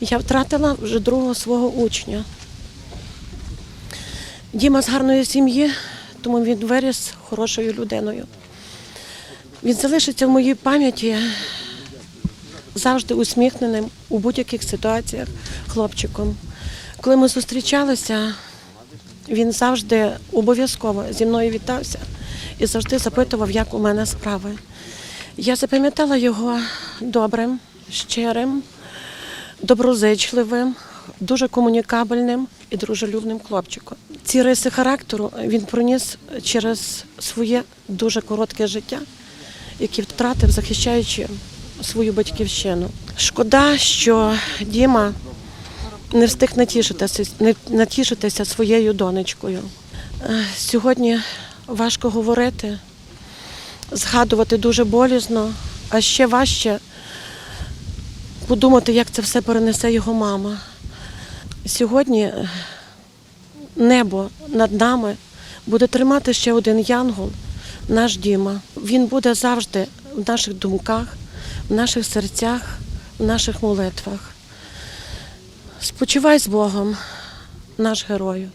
Я втратила вже другого свого учня. Діма з гарної сім'ї, тому він виріс хорошою людиною. Він залишиться в моїй пам'яті завжди усміхненим у будь-яких ситуаціях хлопчиком. Коли ми зустрічалися, він завжди обов'язково зі мною вітався і завжди запитував, як у мене справи. Я запам'ятала його добрим, щирим, доброзичливим, дуже комунікабельним і дружелюбним хлопчиком. Ці риси характеру він проніс через своє дуже коротке життя, яке втратив, захищаючи свою батьківщину. Шкода, що Діма не встиг натішитися, не натішитися своєю донечкою. Е, Сьогодні важко говорити, згадувати дуже болізно, а ще важче подумати, як це все перенесе його мама. Сьогодні е, небо над нами буде тримати ще один янгол, наш Діма. Він буде завжди в наших думках, в наших серцях, в наших молитвах. Спочивай з Богом, наш герою.